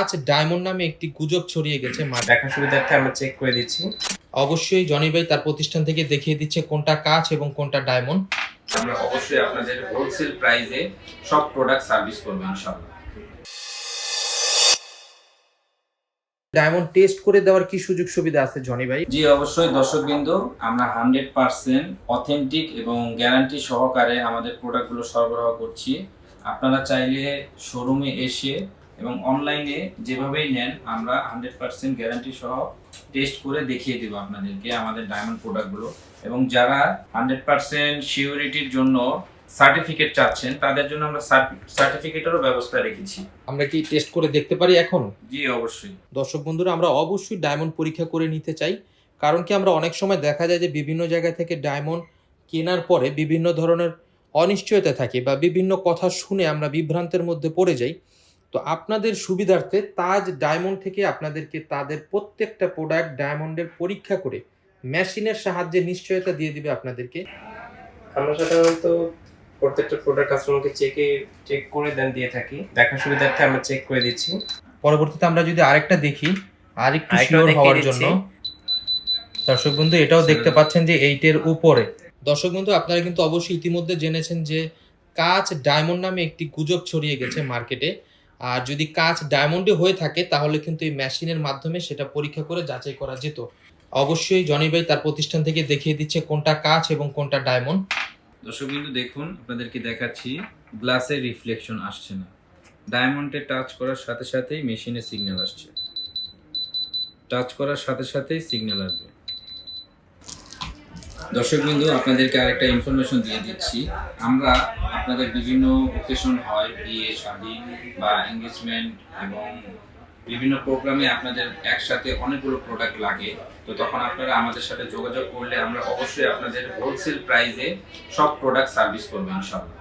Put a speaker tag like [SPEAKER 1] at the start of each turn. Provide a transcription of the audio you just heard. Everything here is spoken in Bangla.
[SPEAKER 1] কাঁচ ডায়মন্ড নামে একটি গুজব ছড়িয়ে গেছে মা
[SPEAKER 2] দেখা সুবিধার্থে আমরা চেক করে দিচ্ছি।
[SPEAKER 1] অবশ্যই জনি ভাই তার প্রতিষ্ঠান থেকে দেখিয়ে দিচ্ছে কোনটা কাঁচ এবং কোনটা ডায়মন্ড।
[SPEAKER 3] আমরা অবশ্যই আপনাদের হোলসেল প্রাইসে সব প্রোডাক্ট সার্ভিস করব ইনশাল্লাহ
[SPEAKER 1] ডায়মন্ড টেস্ট করে দেওয়ার কি সুযোগ সুবিধা আছে জনি ভাই?
[SPEAKER 3] জি অবশ্যই দর্শকবৃন্দ আমরা হান্ড্রেড পার্সেন্ট অথেন্টিক এবং গ্যারান্টি সহকারে আমাদের প্রোডাক্টগুলো সরবরাহ করছি। আপনারা চাইলে শোরুমে এসে এবং অনলাইনে যেভাবেই নেন আমরা হান্ড্রেড পার্সেন্ট গ্যারান্টি সহ টেস্ট করে দেখিয়ে দেবো আপনাদেরকে আমাদের ডায়মন্ড প্রোডাক্টগুলো এবং যারা হান্ড্রেড পার্সেন্ট সিউরিটির জন্য সার্টিফিকেট চাচ্ছেন তাদের জন্য আমরা সার্টিফিকেটেরও ব্যবস্থা রেখেছি।
[SPEAKER 1] আমরা কি টেস্ট করে দেখতে পারি এখন?
[SPEAKER 3] জি অবশ্যই।
[SPEAKER 1] দর্শক বন্ধুরা আমরা অবশ্যই ডায়মন্ড পরীক্ষা করে নিতে চাই। কারণ কি আমরা অনেক সময় দেখা যায় যে বিভিন্ন জায়গা থেকে ডায়মন্ড কেনার পরে বিভিন্ন ধরনের অনিশ্চয়তা থাকে বা বিভিন্ন কথা শুনে আমরা বিভ্রান্তের মধ্যে পড়ে যাই। তো আপনাদের সুবিধার্থে তাজ ডায়মন্ড থেকে আপনাদেরকে তাদের প্রত্যেকটা প্রোডাক্ট ডায়মন্ডের পরীক্ষা করে মেশিনের সাহায্যে নিশ্চয়তা দিয়ে দিবে আপনাদেরকে।
[SPEAKER 2] আমরা সাধারণত প্রত্যেকটা প্রোডাক্ট কাস্টমারকে চেকে চেক করে দেন দিয়ে থাকি। দেখা সুবিধার্থে আমরা চেক করে দিচ্ছি।
[SPEAKER 1] পরবর্তীতে আমরা যদি আরেকটা দেখি আরেকটু শিওর হওয়ার জন্য। দর্শক বন্ধু এটাও দেখতে পাচ্ছেন যে এইটের উপরে। দর্শক বন্ধু আপনারা কিন্তু অবশ্যই ইতিমধ্যে জেনেছেন যে কাঁচ ডায়মন্ড নামে একটি গুজব ছড়িয়ে গেছে মার্কেটে। আর যদি কাঁচ ডায়মন্ডে হয়ে থাকে, তাহলে কিন্তু এই মেশিনের মাধ্যমে সেটা পরীক্ষা করে যাচাই করা যেত। অবশ্যই জনি ভাই তার প্রতিষ্ঠান থেকে দেখিয়ে দিচ্ছে কোনটা কাঁচ এবং কোনটা ডায়মন্ড
[SPEAKER 3] দর্শকবিন্দু দেখুন, আপনাদেরকে দেখাচ্ছি গ্লাসের রিফ্লেকশন আসছে না। ডায়মন্ডে টাচ করার সাথে সাথেই মেশিনে সিগন্যাল আসছে। টাচ করার সাথে সাথেই সিগন্যাল আসবে। দর্শকবিন্দু আপনাদেরকে আরেকটা ইনফরমেশন দিয়ে দিচ্ছি। আমরা আপনাদের বিভিন্ন ওকেশন হয়, বিয়ে, শাদী বা এঙ্গেজমেন্ট এবং বিভিন্ন প্রোগ্রামে আপনাদের একসাথে অনেকগুলো প্রোডাক্ট লাগে। তো তখন আপনারা আমাদের সাথে যোগাযোগ করলে আমরা অবশ্যই আপনাদের হোলসেল প্রাইসে সব প্রোডাক্ট সার্ভিস করব ইনশাল্লাহ